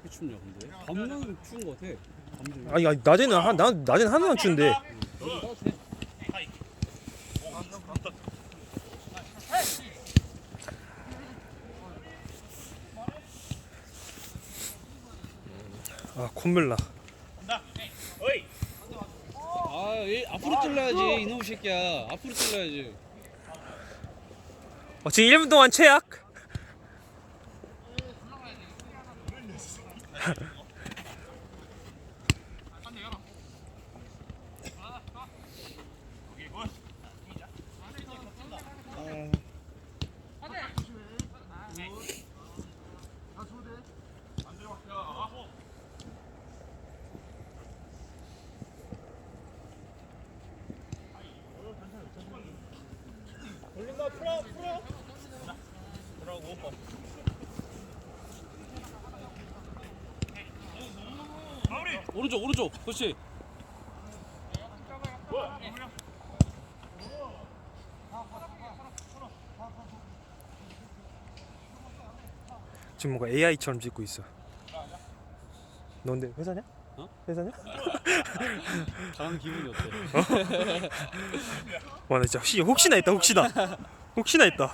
이렇게 춥냐 근데? 밤낮은 추운 거 같아. 아니, 아니 낮에는 한, 난 낮에는 하나만 추운데. 따 아 콧물 나. 아, 얘 앞으로 찔러야지 이놈 새끼야. 앞으로 찔러야지. 어, 지금 1분 동안 최악. 오른쪽 오른쪽. 그렇지. 지금 뭔가 AI처럼 찍고 있어. 너 근데 회사냐? 어? 회사냐? 가는 기분이 어때? 와, 나 진짜 혹시, 혹시나 했다, 혹시나. 혹시나 했다.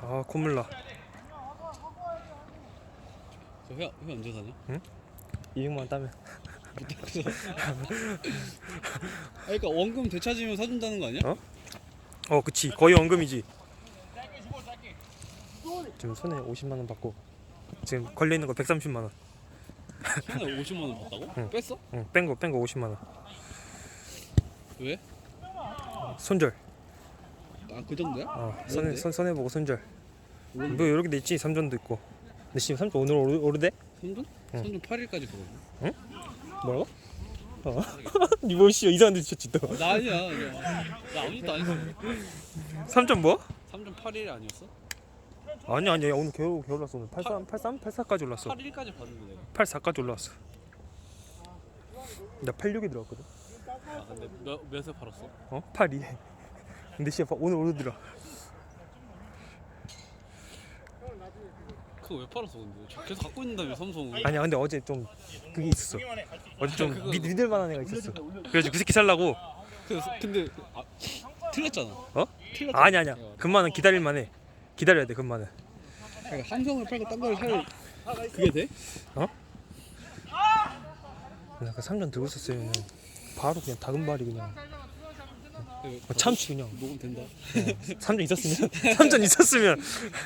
아, 콧물 나. 저 회, 회 언제 사냐? 200만 따면. 아, 그러니까 원금 되찾으면 사준다는 거 아니야? 어? 어, 그치. 거의 원금이지. 지금 손에 50만 원 받고 지금 걸려 있는 거 130만 원. 손에 50만 원 받다고? 응. 뺐어? 응, 뺀 거, 뺀 거 50만 원. 왜? 손절. 아 그 정도야? 어, 뭔데? 손 손해 보고 손절. 뭔데? 뭐 이렇게 돼 있지. 3전도 있고. 근데 지금 3전 오늘 오르, 오르대? 선전? 응. 선전 8일까지 걸어. 뭐라고? 어. 니뭐 씨 이상한 데 치쳤지 또. 나 아니야. 나, 나 아무것도 안 했어. 3전 뭐? 3전 8일 아니었어? 아니 아니 오늘 겨울 겨울 올랐어 오늘 83 83 84까지 올랐어. 8일까지 봤는데 내가. 84까지 올라왔어. 나 86에 들어갔거든. 아 근데 몇, 몇에 팔았어? 어? 82. 근데 씨 오늘 오르더라. 그거 왜 팔았어 근데? 저 계속 갖고 있는다며 삼성. 아니야 근데 어제 좀 그게 있었어. 어제 좀 그거- 믿, 믿을 만한 애가 있었어. 그래서 그 새끼 살라고. 그래서 근데 아, 틀렸잖아. 어? 틀렸잖아. 아니 아니야. 금마는 기다릴 만해. 기다려야 돼 금마는. 삼성을 팔고 딴 걸 살. 그게 돼? 내가 3전 들고 있었으면 바로 그냥 다금발이 그냥 그 어, 참치 그냥 녹음 된다. 3전 있었으면 3전 있었으면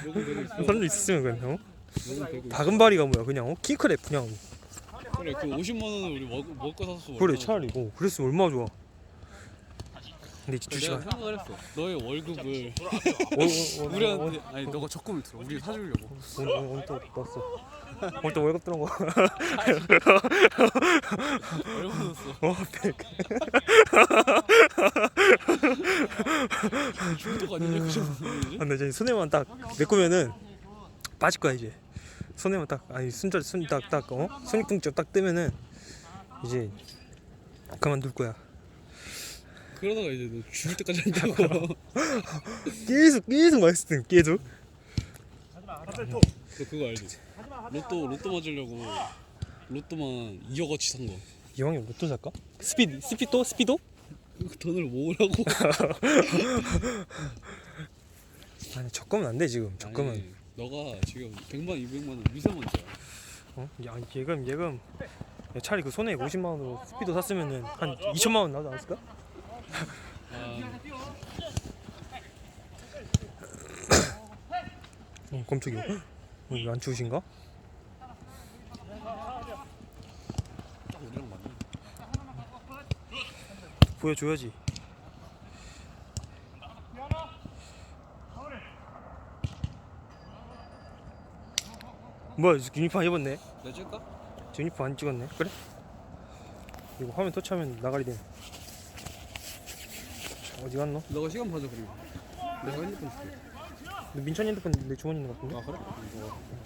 녹음 되고 있어. 3전 있었으면 그냥 어? 녹음 되고 있어. 다금발이가 뭐야 그냥 어? 킹크랩 그냥 그래 그 50만 원을 우리 먹, 먹고 샀어. 그래 차라리 어, 그랬으면 얼마나 좋아 근데 내가 주시가 생각을 했어. 너의 월급을 어, 우리한테 아니 너가 적금을 들어. 우리 사주려고. 오늘, 오늘, 오늘 또 넣었어 오늘 또 월급 들어온 거 얼마 넣었어? 어, 100 중독 아니냐 그? 아, 근데 이제 손에만 딱 메꾸면은 빠질 거야 이제 손에만 딱 아니 순절 순딱딱 어? 손익등점 딱 뜨면은 이제 그만둘 거야 그러다가 이제 너 죽을 때까지 한다고. 계속 계속 맛있을 때 계속 너 그거 알지? 로또 로또 맞으려고 로또만 2억 어치 산 거. 이왕이면 로또 살까? 스피드 스피도 스피도? 그 돈을 모으라고. 아니 적금은 안 돼 지금 적금은 아니, 너가 지금 100만 200만 원 미세먼지야. 어? 야 예금 예금 야, 차라리 그 손에 50만 원으로 스피도 샀으면은 한 2천만 원 나오지 않았을까? 아, 어, 깜짝이야. 어, 이거 안 추우신가? 보여줘야지. 뭐야, 유니폼 안 입었네. 내가 찍을까? 유니폼 안 찍었네. 그래? 이거 화면 터치하면 나가리 돼. 어디 갔노? 너가 시간 봐줘 그리고. 내가 핸드폰 줄게. 너 민찬이 핸드폰 내 주머니 있는 것 같은데? 아 그래? 이거